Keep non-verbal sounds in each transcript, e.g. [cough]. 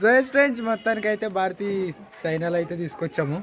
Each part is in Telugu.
సో ఫ్రెండ్స్ మొత్తానికి అయితే భారతీ సైనాలు అయితే తీసుకొచ్చాము.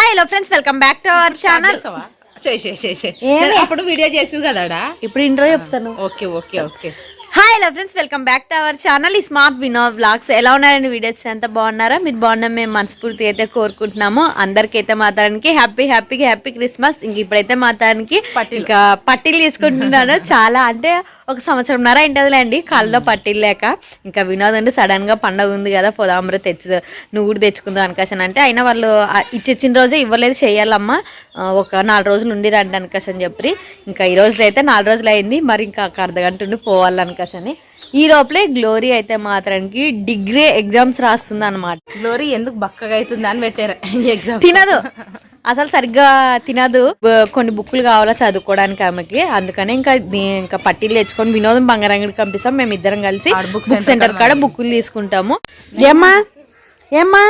Hello friends welcome back to our channel? అప్పుడు వీడియో చేసి కదాడా? ఇప్పుడు ఇంట్రో చెప్తాను. Okay okay okay. Hi hello friends welcome back to our channel ఈ స్మార్ట్ వినో వ్లాగ్స్ ఎలా ఉన్నారండి వీడియోస్? ఎంత బాగున్నారా? మీరు బాగున్నాం మేము మనస్ఫూర్తి అయితే కోరుకుంటున్నాము. అందరికైతే మాతానికి హ్యాపీ హ్యాపీ హ్యాపీ క్రిస్మస్ ఇంక ఇప్పుడైతే మాతానికి ఇంకా పట్టీలు తీసుకుంటున్నాను. [laughs] చాలా అంటే ఒక సంవత్సరంన్నర ఏంటదిలేండి కళ్ళలో పట్టీలు లేక ఇంకా వినోద్ అంటే సడన్గా పండగ ఉంది కదా పోదాంబర తెచ్చు నువ్వు కూడా తెచ్చుకుందాం అనుకాషన్ అంటే అయినా వాళ్ళు ఇచ్చిచ్చిన రోజే ఇవ్వలేదు చేయాలమ్మా. ఒక నాలుగు రోజులు ఉండి రండి అనుకాషన్ చెప్పి. ఇంకా ఈ రోజులు అయితే నాలుగు రోజులు అయింది. మరి ఇంకా ఒక అర్ధ గంట ఉండి పోవాలనుకాషని ఈ లోపలే గ్లోరీ అయితే మాత్రానికి డిగ్రీ ఎగ్జామ్స్ రాస్తుంది అనమాట గ్లోరీ ఎందుకు బక్కగా అవుతుంది అని పెట్టారు ఎగ్జామ్ తినదు. అసలు సరిగ్గా తినదు. కొన్ని బుక్కులు కావాలా చదువుకోవడానికి ఆమెకి. అందుకనే ఇంకా ఇంకా పట్టీలు తెచ్చుకొని వినోదం బంగారంగడికి పంపిస్తాం. మేము ఇద్దరం కలిసి బుక్ సెంటర్ కాడ బుక్కులు తీసుకుంటాము. ఏమ్మా? ఏమ్మా?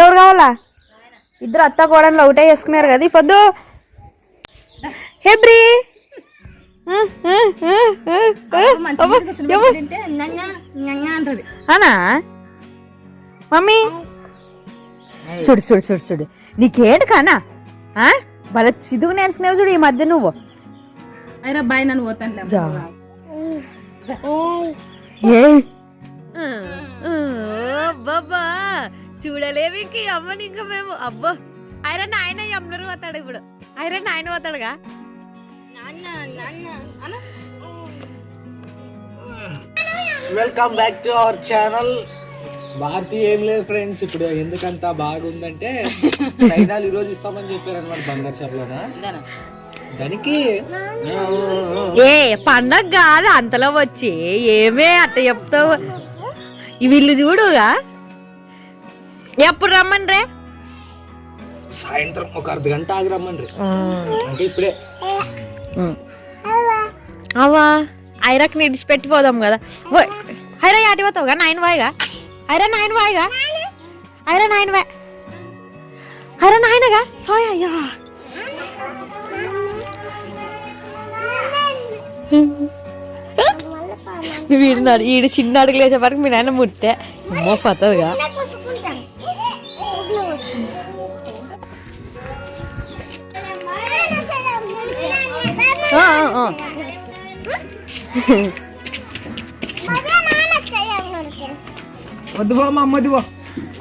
ఎవరు కావాలా? ఇద్దరు అత్త కోడలు ఒకటే వేసుకున్నారు కదా పొద్దు. హెబ్రి అనా మమ్మీ? చూడు చూడు చూడు చూడు. నీకేంటి కానా ఆ? భలే చిదుగు నేర్చుకునేవి చూడు ఈ మధ్య నువ్వు. అయినా బాయ్ నన్ను పోతాను ఏయ్. బాబా ఈ అమ్మని ఇంకా మేము. అబ్బో. ఐరన్ ఆయన అమ్మరు పోతాడు ఇప్పుడు? ఐరన్ ఆయన పోతాడుగా? Welcome back to our channel Bharathi ఏం లేదు ఫ్రెండ్స్ ఇప్పుడు ఎందుకంత బాగుందంటే సైనాలు ఈరోజు ఇస్తామని చెప్పారు అనమాట బంగారు షాప్లోన? దానికి? ఏ పండగ కాదు అంతలో వచ్చి. ఏమే అట్ట చెప్తావు? వీళ్ళు చూడుగా. ఎప్పుడు రమ్మని రే సాయంత్రం ఒక అర్ధ గంట ఆగి రమ్మండ్రి. అంటే ఇప్పుడే. అవ్వా. ఐరాక్ నిడిచిపెట్టి పోదాం కదా. ఓయ్, ఐరా యాటి పోతావుగా? నైన్ వాయిగా ఐరా నైన్ వాయిగా ఐరా నైన్ వాయ్ ఐరా నాయనగా ఫాయ్ అయ్యా. వీడు ఈడు చిన్న అడుగులు వేసే వరకు మీ నాయన ముట్టే. అమ్మో పతదుగా. వద్దు బా మా అమ్మది బా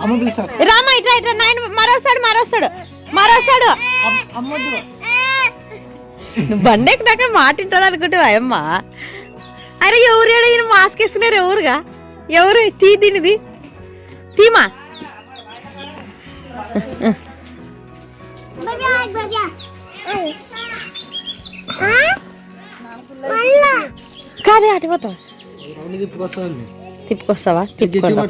అమ్మ పిలుస్తారు. రామా ఇట్లా ఇట్లా నాయన మరోస్తాడు మరోస్తాడు అమ్మొద్దు నువ్వు బండి ఎక్కినాక మాట అనుకుంటావా అమ్మ అరే ఎవరు ఏడ ఈయన మాస్క్ వేసుకున్నారు ఎవరుగా? ఎవరు? తీ దీనిది. తీమా? రౌండ్ తిప్పుకొస్తానండి. తిప్పుకొస్తావా? తిప్పుకోండి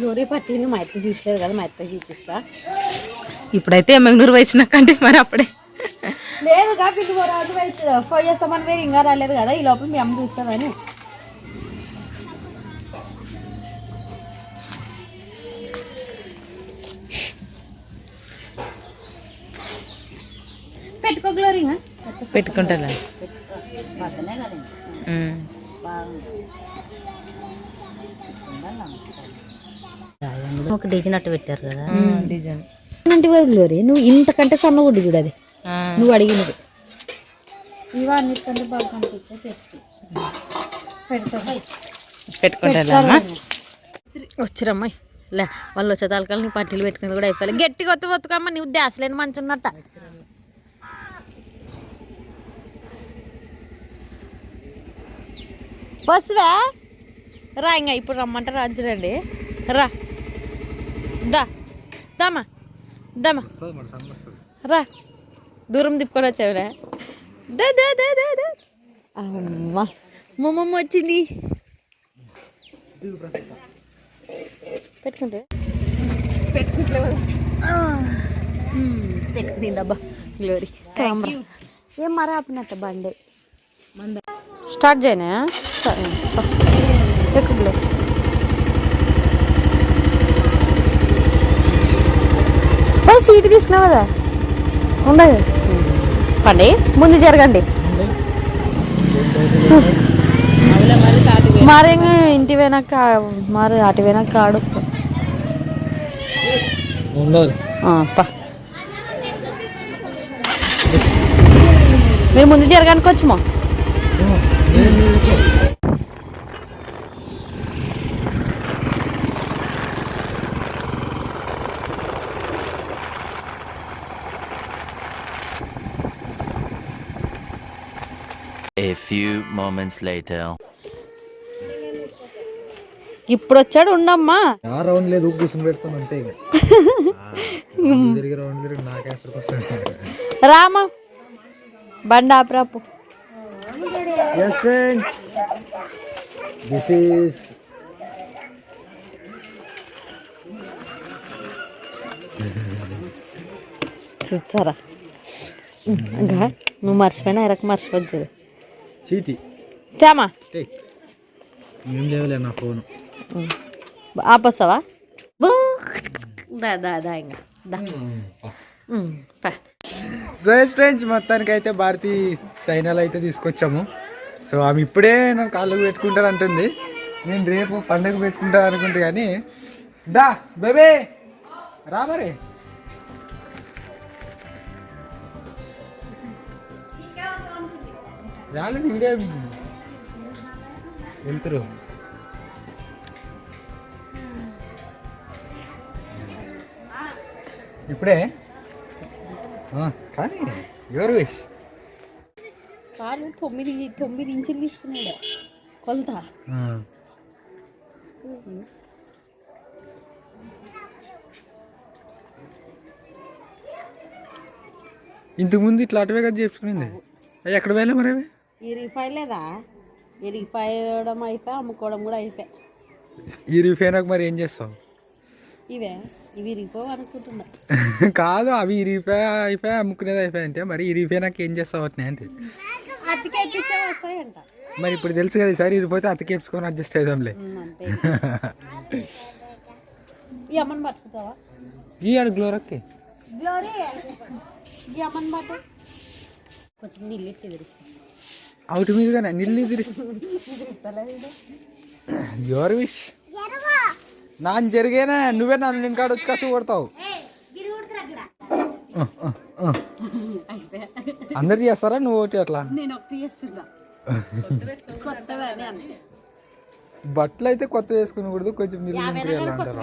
నూరి పట్టీలు మా ఎత్త చూసలేదు కదా మా ఎత్త చూపిస్తా. ఇప్పుడైతే మెంగనూరు వచ్చినాకంటే మరి అప్పుడే. లేదు కాబట్టి రాజు ఫోర్ చేస్తామని వేరు ఇంకా రాలేదు కదా ఈ లోపల మీ అమ్మ చూస్తామని పెట్టుకో. గ్లోరింగ్ పెట్టుకుంటాను ఒక డిజైన్ అట్టు పెట్టారు కదా. డిజైన్. అంటే గ్లోరీ నువ్వు ఇంతకంటే సన్న గుడ్డు చూడు అది. నువ్వు అడిగినది ఇవన్నిటికంటే బాగా కనిపించే తెస్తుంది పెట్టుకుంటాను వచ్చిరమ్మాయి. లే వాళ్ళు వచ్చే తలకాలు నీ పట్టీలు పెట్టుకుంది కూడా అయిపోయి గట్టిగా ఒత్తు ఒత్తుకమ్మ నువ్వు దాసలేని మంచి ఉన్నట్ట బస్సువా? రా ఇంకా ఇప్పుడు రమ్మంటారు రాజురండి రా. దా. దామా. దామా. వస్తుంది మరి సంగ వస్తుంది. రా. దూరం తిప్పుకొని వచ్చావురా. దా దా దా దా దా. అమ్మా. మా మమ్మ వచ్చింది. పెట్టుకుంటే? పెట్టుకుందబ్బా గ్లోరీ ఏం మరా ఆపినట్ట బండి? స్టార్ట్ చేయనా? ఎక్కు గ్లోరీ పోయి సీటు తీసుకున్నావు కదా? ఉండదు. పండి. ముందు జరగండి. మరి ఇంటి వెనక మరి అటు వెనక పా. మీరు ముందు జరగానికి వచ్చమో? Few moments later. ఇప్పుడు వచ్చాడు ఉండమ్మా. ఆ రౌండ్ లేదు కూర్చొని పెడతాను అంతే ఇక. [laughs] తిరిగి రౌండ్ తిరిగి నాకేసరికి వస్తుంది రామా బండి ఆపరాపు ఎస్ ఫ్రెండ్స్ దిస్ ఈస్ చూస్తారా? ఇంకా? నువ్వు మర్చిపోయినా ఎరకు మర్చిపోద్దు చీటి. తేమా ఏం చేయలే నా ఫోన్. ఆపొస్తావా? బూ. దా దా దా ఇంకా. దా. ఉమ్, పా. సో ఎస్ ఫ్రెండ్స్ మొత్తానికి అయితే భారతి సైనాలు అయితే తీసుకొచ్చాము. సో ఆమె ఇప్పుడే నాకు కాళ్ళకు పెట్టుకుంటాను అంటుంది. నేను రేపు పండుగ పెట్టుకుంటాను అనుకుంటా కానీ దా బేబే రా రాలేదు ఇదే వెళ్తురు. ఇప్పుడే? కానీ ఎవరు విష్? కాలు తొమ్మిది తొమ్మిది ఇంచులు తీసుకున్నాడు. కొలత. ఇంతకు ముందు ఇట్లా అటువే కదా చెప్పుకునింది అవి ఎక్కడ వెళ్ళా మరి అవి? ఇరిగిపోయి లేదా? ఇరిగిపోయడం అయిపోయి అమ్ముకోవడం కూడా అయిపోయి. ఇరిగిపోయినాక మరి ఏం చేస్తావు? ఇవే ఇవి ఇరిగిపోవు అనుకుంటున్నా. [laughs] కాదు అవి ఇరిగిపోయా అయిపోయా అమ్ముకునేది అయిపోయా అంటే మరి ఇరిగిపోయినాక ఏం చేస్తావు వాటిని అంటే? అతికి ఎప్పిస్తే వస్తాయంట. మరి ఇప్పుడు తెలుసు కదా ఈసారి ఇరిగిపోతే అతకేపుకొని అడ్జస్ట్ అవుదాంలే [laughs] ఈ అమ్మని పట్టుకుంటావా? ఈ అడు గ్లోరక్కి గ్లోరీ ఈ అమ్మని పట్టు. కొంచెం నీళ్ళు ఎత్తి తెరిచి అవుట్ మీదుగానే నిల్లు ఇదిరి. యువర్ విష్ నాన్న జరిగేనా నువ్వే నన్ను నేను కాడ వచ్చి కసు కొడతావు. అందరు చేస్తారా నువ్వు ఒకటి అట్లా? బట్టలు అయితే కొత్త వేసుకునకూడదు కొంచెం నిల్లు అంటారు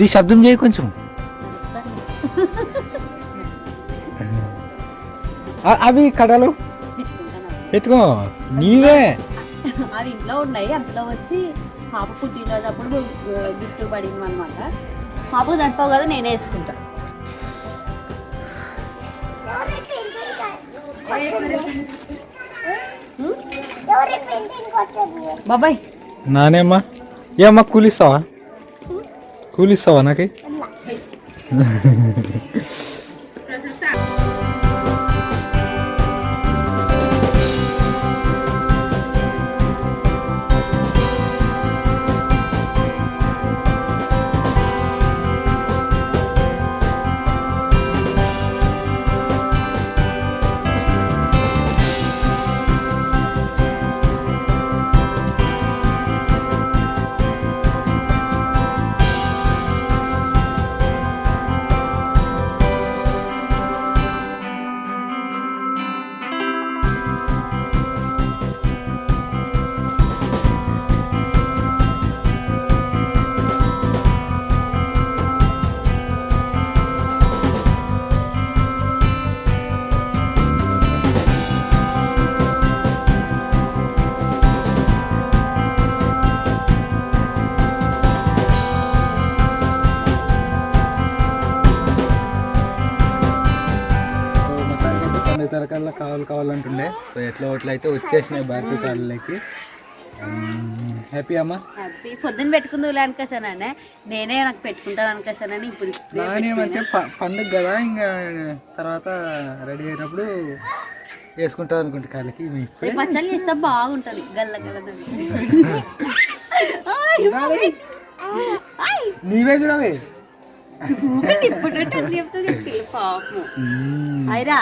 ఇది శబ్దం చేయి కొంచెం. అవి కడలు. పెట్టుకో. నీవే. అవి ఇంట్లో ఉన్నాయి. అందులో వచ్చి పాప పుట్టినరోజు అప్పుడు గిఫ్ట్ పడింది అనమాట పాపకు తడిపోవు కదా నేనే వేసుకుంటా. బాబాయ్. నానేమ్మా. ఏమ్మా కూలిస్తావా? కూలిస్తావా నాకు [laughs] తరకాల్లో కావాలి కావాలంటుండే. సో ఎట్లా ఒకట్లా అయితే వచ్చేసినాయి భారతీయ కార్లకి హ్యాపీ అమ్మా? హ్యాపీ పొద్దున్న పెట్టుకుంది అనుకోసానే నేనే నాకు పెట్టుకుంటాను అనుకోసానని ఇప్పుడు నానేమంటే పండుగ కదా ఇంకా తర్వాత రెడీ అయినప్పుడు వేసుకుంటాం అనుకుంటే కాళ్ళకి మీ ఇప్పుడే? రేపు పచ్చళ్ళు చేస్తే బాగుంటది. గల్ల గల్ల నీవే చూడవే ఇప్పుడు చెప్తా పాపం. అయిరా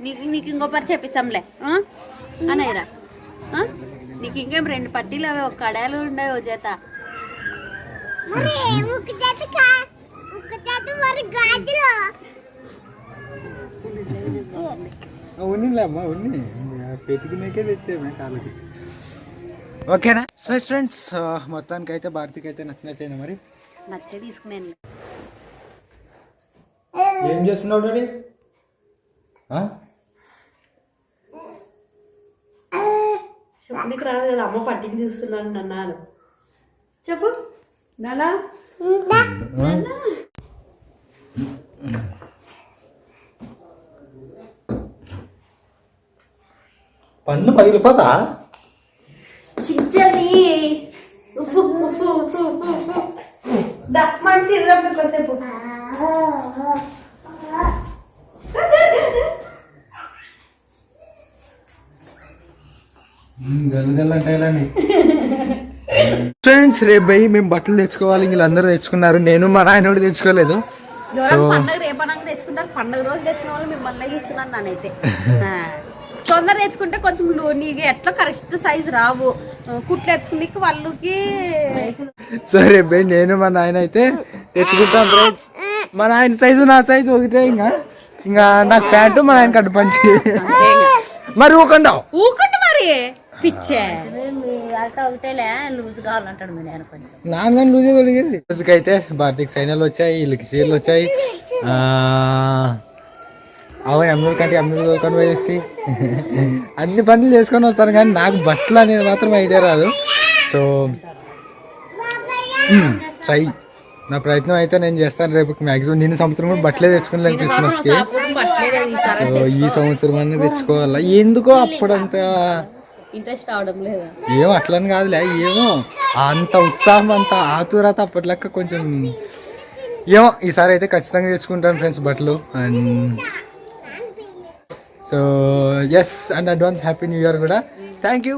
నీకు నీకు ఇంకో పని చెప్పిస్తాంలే. ఆ? అని అయిరా ఆ? నీకు ఇంకేం రెండు పట్టీలు అవి ఒక కడాలు ఉండవు ఓ చేత ఉన్నిలే అమ్మా ఉన్ని. పెట్టుకునేకే తెచ్చేమే కాళ్ళకి. ఓకేనా? సో ఫ్రెండ్స్ మొత్తానికి అయితే భారతికి అయితే నచ్చినట్టేనా మరి. నచ్చే తీసుకున్నాను ఏం చేస్తున్నావు డాడీ? చెప్పనికి రాదు కదా అమ్మ పట్టిని చూస్తున్నాను అన్నాను చెప్పు. నానా? పన్ను పగిలిపోతా? ఫ్రెండ్స్ రేపు పోయి మేము బట్టలు తెచ్చుకోవాలి వీళ్ళందరూ తెచ్చుకున్నారు. నేను మా నాయన కూడా తెచ్చుకోలేదు. సో పండుగ రేపనాక తెచ్చుకుంటారు. పండుగ రోజు తెచ్చిన వాళ్ళు మిమ్మల్ని చూస్తున్నాను నానైతే. ఆ. తొందర తెచ్చుకుంటే కొంచెం నీకు ఎట్లా కరెక్ట్ సైజ్ రావు. కుట్లు తెచ్చుకునే వాళ్ళకి సో రేపు పోయి నేను మా నాయన అయితే తెచ్చుకుంటాం ఫ్రెండ్స్ మా నాయన సైజు నా సైజు ఒకటే ఇంకా. ఇంకా నాకు ప్యాంటు మా నాయన కట్టు పంచి. మరి ఊకండా ఊకండి మరి. పిచ్చే. ఒకటేలే లూజ్ నేను తొలగింది రోజుకైతే భారతికి సైనాలు వచ్చాయి వీళ్ళకి చీరలు వచ్చాయి. ఆ, అవును అమ్ములు కంటే అమ్ములు తోలుకొని పోయేసి అన్ని పనులు చేసుకొని వస్తాను కానీ నాకు బట్టలు అనేది మాత్రం ఐడియా రాదు. So try. నా ప్రయత్నం అయితే నేను చేస్తాను. రేపు మ్యాక్సిమం నిన్న సంవత్సరం కూడా బట్టలే తెచ్చుకున్నాను క్రిస్మస్కి. సో ఈ సంవత్సరం అన్నీ తెచ్చుకోవాలా? ఎందుకో అప్పుడంతా ఇంట్రెస్ట్ అవడం లేదా? ఏమో అట్లని కాదులే ఏమో. అంత ఉత్సాహం అంత ఆతురత అప్పట్లెక్క కొంచెం ఏమో ఈసారి అయితే ఖచ్చితంగా తెచ్చుకుంటాను ఫ్రెండ్స్ బట్టలు. And so yes and advance happy new year కూడా. Thank you